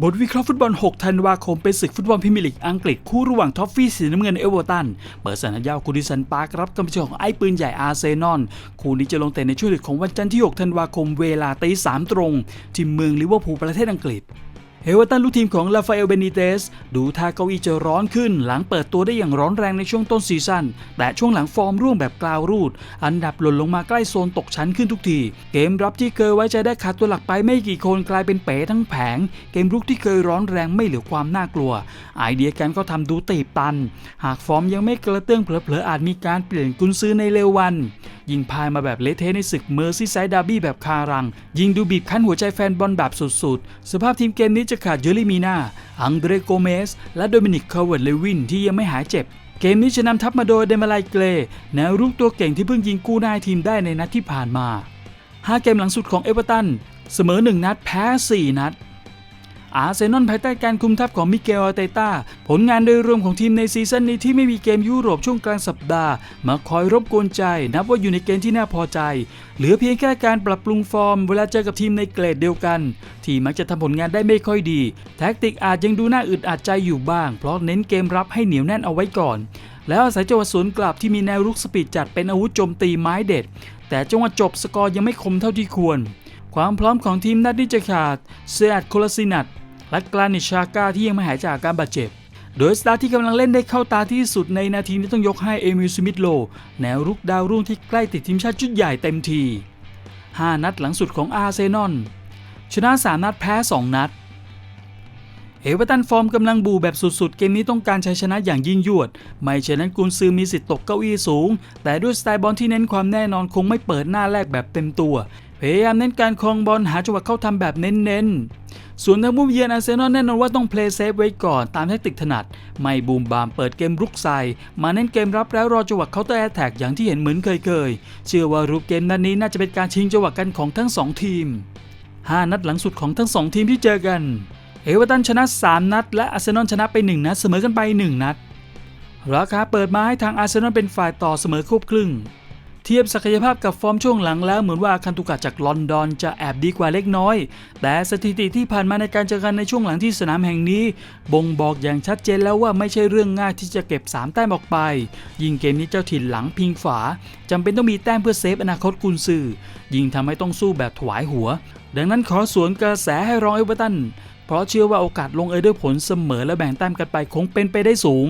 บทวิเคราะห์ฟุตบอล 6 ธันวาคม เป็นศึกฟุตบอลพรีเมียร์ลีกอังกฤษคู่ระหว่างท็อฟฟี่สีน้ำเงินเอเวอร์ตัน เปิดสนามยาวกูดิสันปาร์ครับกำลังของไอ้ปืนใหญ่อาร์เซนอล คู่นี้จะลงเตะในช่วงดึกของวันจันทร์ที่ 6 ธันวาคมเวลาตีสามตรง ที่เมืองลิเวอร์พูลประเทศอังกฤษ เฮเวอร์ตันลูกทีมของลาฟาเอลเบนิเตสดูท่าเก้าอี้จะร้อนขึ้น หลังเปิดตัวได้อย่างร้อนแรงในช่วงต้นซีซั่นแต่ช่วงหลังฟอร์มร่วงแบบกลาวรูด อันดับหล่นลงมาใกล้โซนตกชั้นขึ้นทุกที เกมรับที่เคยไว้ใจได้ขาดตัวหลักไปไม่กี่คนกลายเป็นเป๋ทั้งแผง เกมรุกที่เคยร้อนแรงไม่เหลือความน่ากลัว ไอเดียการก็ทำดูตีบตัน หากฟอร์มยังไม่กระเตื้องเผลอๆอาจมีการเปลี่ยนกุนซื้อในเร็ววันยิงพายมาแบบเละเทะในศึกเมอร์ซี่ไซด์ดาร์บี้แบบคารัง ยิงดูบีบคั้นหัวใจแฟนบอลแบบสุดๆ สภาพทีมเกมนี้จะขาดเยอริมีนาอังเดรโกเมส และโดมินิกคาร์เวิร์ดเลวินที่ยังไม่หายเจ็บเกมนี้จะนำทัพมาโดยเดมาไลเกรแนวรุกตัวเก่งที่เพิ่งยิงกู้นาให้ทีมได้ในนัดที่ผ่านมา 5 เกมหลังสุดของเอเวอร์ตันเสมอ 1 นัดแพ้ 4 นัด อาร์เซนอลภายใต้การคุมทัพของมิเกลอาร์เตต้า ผลงานโดยรวมของทีมในซีซั่นนี้ที่ไม่มีเกมยุโรปช่วงกลางสัปดาห์ มาคอยรบกวนใจ นับว่าอยู่ในเกณฑ์ที่น่าพอใจ เหลือเพียงแค่การปรับปรุงฟอร์ม เวลาเจอกับทีมในเกรดเดียวกัน ที่มักจะทำผลงานได้ไม่ค่อยดี แท็กติกอาจยังดูน่าอึดอัดใจอยู่บ้าง เพราะเน้นเกมรับให้เหนียวแน่นเอาไว้ก่อน แล้วอาศัยจังหวะสวนกลับที่มีแนวรุกสปีดจัดเป็นอาวุธโจมตีไม้เด็ด แต่จังหวะจบสกอร์ยังไม่คมเท่าที่ควร ความพร้อมของทีมนัดนี้จะขาดเซียดโคลาซินัต และกรานิชชาก้าที่ยังไม่หายจากอาการบาดเจ็บ โดยสตาร์ที่กำลังเล่นได้เข้าตาที่สุดในนาทีนี้ต้องยกให้เอมิลสมิธโล แนวรุกดาวรุ่งที่ใกล้ติดทีมชาติชุดใหญ่เต็มที 5 นัดหลังสุดของอาร์เซนอลชนะ 3 นัดแพ้ 2 นัด เอเวอร์ตันฟอร์มกำลังบูแบบสุดๆ เกมนี้ต้องการชัยชนะอย่างยิ่งยวด ไม่เช่นนั้นกุนซือมีสิทธิ์ตกเก้าอี้สูง แต่ด้วยสไตล์บอลที่เน้นความแน่นอนคงไม่เปิดหน้าแรกแบบเต็มตัว พยายามเน้นการครองบอลหาจังหวะเข้าทำแบบเน้นๆ ส่วนทางผู้เยือนอาร์เซนอลแน่นอนว่าต้องเพลย์เซฟไว้ก่อนตามแทคติกถนัด ไม่บูมบามเปิดเกมรุกใส่ มาเน้นเกมรับแล้วรอจังหวะเคาน์เตอร์แอตแทกอย่างที่เห็นเหมือนเคยๆ เชื่อว่ารูปเกมนัดนี้น่าจะเป็นการชิงจังหวะกันของทั้งสองทีม 5 นัดหลังสุดของทั้งสองทีมที่เจอกัน เอเวอร์ตันชนะ 3 นัด และอาร์เซนอลชนะไป 1 นัดเสมอกันไป 1 นัด ราคาเปิดมาให้ทางอาร์เซนอลเป็นฝ่ายต่อเสมอควบครึ่ง เทียบศักยภาพกับฟอร์มช่วงหลังแล้วเหมือนว่าคันตุกะจากลอนดอนจะแอบดีกว่าเล็กน้อย แต่สถิติที่ผ่านมาในการเจอกันในช่วงหลังที่สนามแห่งนี้ บ่งบอกอย่างชัดเจนแล้วว่าไม่ใช่เรื่องง่ายที่จะเก็บ 3 แต้มออกไป ยิงเกมนี้เจ้าถิ่นหลังพิงฝาจำเป็นต้องมีแต้มเพื่อเซฟอนาคตกุนซือยิงทำให้ต้องสู้แบบถวายหัว ดังนั้นขอสวนกระแสให้รองเอเวอร์ตันเพราะเชื่อว่าโอกาสลงเอยด้วยผลเสมอและแบ่งแต้มกันไปคงเป็นไปได้สูง